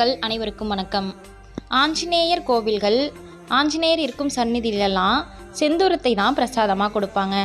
நண்பர்கள் அனைவருக்கும் வணக்கம். ஆஞ்சநேயர் கோவில்கள் ஆஞ்சநேயர் இருக்கும் சந்நிதியிலலாம் செந்தூரத்தை தான் பிரசாதமாக கொடுப்பாங்க.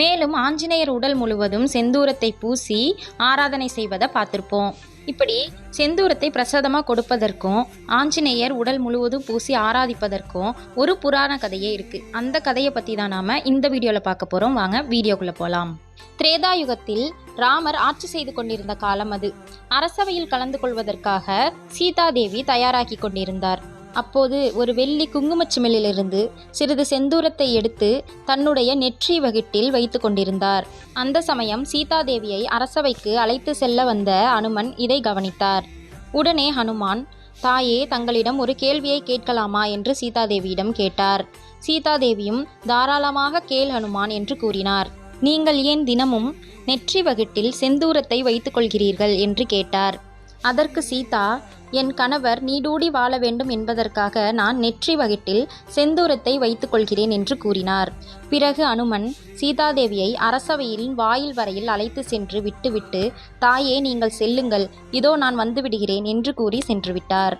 மேலும் ஆஞ்சநேயர் உடல் முழுவதும் செந்தூரத்தை பூசி ஆராதனை செய்வதை பார்த்துருப்போம். இப்படி செந்தூரத்தை பிரசாதமாக கொடுப்பதற்கும் ஆஞ்சநேயர் உடல் முழுவதும் பூசி ஆராதிப்பதற்கும் ஒரு புராண கதையே இருக்குது அந்த கதையை பற்றி தான் நாம் இந்த வீடியோவில் பார்க்க போகிறோம் வாங்க வீடியோக்குள்ளே போகலாம் திரேதாயுகத்தில் ராமர் ஆட்சி செய்து கொண்டிருந்த காலம் அது. அரசவையில் கலந்து கொள்வதற்காக சீதாதேவி தயாராகி கொண்டிருந்தார். அப்போது ஒரு வெள்ளி குங்குமச்சிமிலிலிருந்து சிறிது செந்தூரத்தை எடுத்து தன்னுடைய நெற்றி வகிட்டில் வைத்து கொண்டிருந்தார். அந்த சமயம் சீதாதேவியை அரசவைக்கு அழைத்து செல்ல வந்த அனுமன் இதை கவனித்தார். உடனே ஹனுமான் தாயே தங்களிடம் ஒரு கேள்வியை கேட்கலாமா? என்று சீதாதேவியிடம் கேட்டார். சீதாதேவியும் தாராளமாக கேள் ஹனுமான் என்று கூறினார். நீங்கள் ஏன் தினமும் நெற்றி வகிட்டில் செந்தூரத்தை வைத்துக்கொள்கிறீர்கள் என்று கேட்டார். அதற்கு சீதா என் கணவர் நீடூடி வாழ வேண்டும் என்பதற்காக நான் நெற்றி வகிட்டில் செந்தூரத்தை வைத்துக் கொள்கிறேன் என்று கூறினார். பிறகு அனுமன் சீதாதேவியை அரசவையில் வாயில் வரையில் அழைத்து சென்று விட்டுவிட்டு தாயே நீங்கள் செல்லுங்கள். இதோ நான் வந்துவிடுகிறேன் என்று கூறி சென்றுவிட்டார்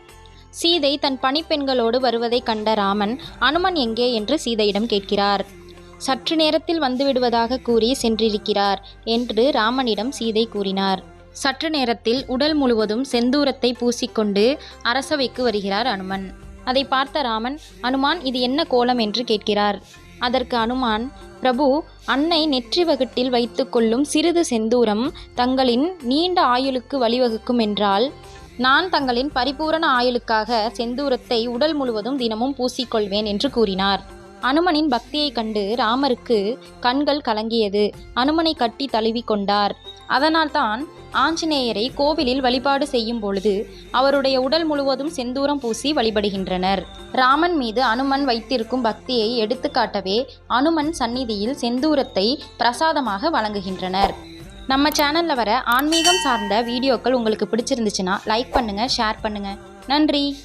சீதை தன் பணிப்பெண்களோடு வருவதைக் கண்ட ராமன் அனுமன் எங்கே? என்று சீதையிடம் கேட்கிறார். சற்று நேரத்தில் வந்துவிடுவதாக கூறி சென்றிருக்கிறார் என்று ராமனிடம் சீதை கூறினார். சற்று நேரத்தில் உடல் முழுவதும் செந்தூரத்தை பூசிக்கொண்டு அரசவைக்கு வருகிறார் அனுமன். அதை பார்த்த ராமன் அனுமான் இது என்ன கோலம் என்று கேட்கிறார். அதற்கு அனுமான் பிரபு அன்னை நெற்றி வகுட்டில் வைத்துக்கொள்ளும் சிறிது செந்தூரம் தங்களின் நீண்ட ஆயுளுக்கு வழிவகுக்கும் என்றால் நான் தங்களின் பரிபூரண ஆயுளுக்காக செந்தூரத்தை உடல் முழுவதும் தினமும் பூசிக்கொள்வேன் என்று கூறினார். அனுமனின் பக்தியைக் கண்டு ராமருக்கு கண்கள் கலங்கியது. அனுமனை கட்டி தழுவி கொண்டார். அதனால்தான் ஆஞ்சநேயரை கோவிலில் வழிபாடு செய்யும் பொழுது அவருடைய உடல் முழுவதும் செந்தூரம் பூசி வழிபடுகின்றனர். ராமன் மீது அனுமன் வைத்திருக்கும் பக்தியை எடுத்துக்காட்டவே அனுமன் சந்நிதியில் செந்தூரத்தை பிரசாதமாக வழங்குகின்றனர். நம்ம சேனலில் வர ஆன்மீகம் சார்ந்த வீடியோக்கள் உங்களுக்கு பிடிச்சிருந்துச்சுன்னா லைக் பண்ணுங்கள் ஷேர் பண்ணுங்கள் நன்றி!